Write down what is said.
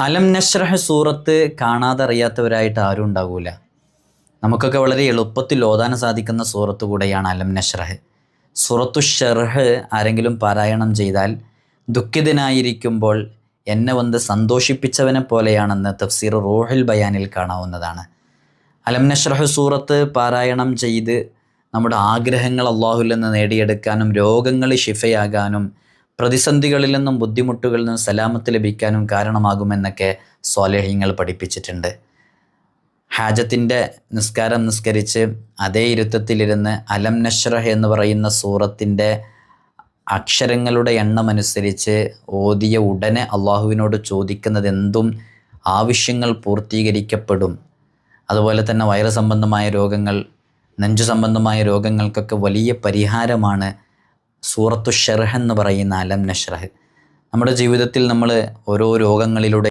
അലം നഷ്റഹ് സൂറത്ത് കാണാതെ അറിയാത്തവരായിട്ട് ആരും ഉണ്ടാകൂല നമുക്കൊക്കെ വളരെ എളുപ്പത്തിൽ ഓതാൻ സാധിക്കുന്ന സൂറത്ത് കൂടെയാണ് അലം നഷ്റഹ് സൂറത്തു ഷെർഹ് ആരെങ്കിലും പാരായണം ചെയ്താൽ ദുഃഖിതനായിരിക്കുമ്പോൾ എന്നെ വന്ന് സന്തോഷിപ്പിച്ചവനെ പോലെയാണെന്ന് തഫ്സീർ റോഹിൽ ബയാനിൽ കാണാവുന്നതാണ്. അലം നഷ്റഹ് സൂറത്ത് പാരായണം ചെയ്ത് നമ്മുടെ ആഗ്രഹങ്ങൾ അള്ളാഹുൽ നിന്ന് നേടിയെടുക്കാനും രോഗങ്ങൾ ശിഫയാകാനും പ്രതിസന്ധികളിൽ നിന്നും ബുദ്ധിമുട്ടുകളിൽ നിന്നും സലാമത്ത് ലഭിക്കാനും കാരണമാകുമെന്നൊക്കെ സ്വാലേഹ്യങ്ങൾ പഠിപ്പിച്ചിട്ടുണ്ട്. ഹാജത്തിന്റെ നിസ്കാരം നിസ്കരിച്ച് അതേ ഇരുത്തത്തിലിരുന്ന് അലം നഷ്റഹ് എന്ന് പറയുന്ന സൂറത്തിന്റെ അക്ഷരങ്ങളുടെ എണ്ണമനുസരിച്ച് ഓതിയ ഉടനെ അള്ളാഹുവിനോട് ചോദിക്കുന്നത് എന്തും ആവശ്യങ്ങൾ പൂർത്തീകരിക്കപ്പെടും. അതുപോലെ തന്നെ വയറ് സംബന്ധമായ രോഗങ്ങൾ നെഞ്ചു സംബന്ധമായ രോഗങ്ങൾക്കൊക്കെ വലിയ പരിഹാരമാണ് സൂറത്തു ഷെർഹ് എന്ന് പറയുന്ന അലം നഷ്റഹ്. നമ്മുടെ ജീവിതത്തിൽ നമ്മൾ ഓരോ രോഗങ്ങളിലൂടെ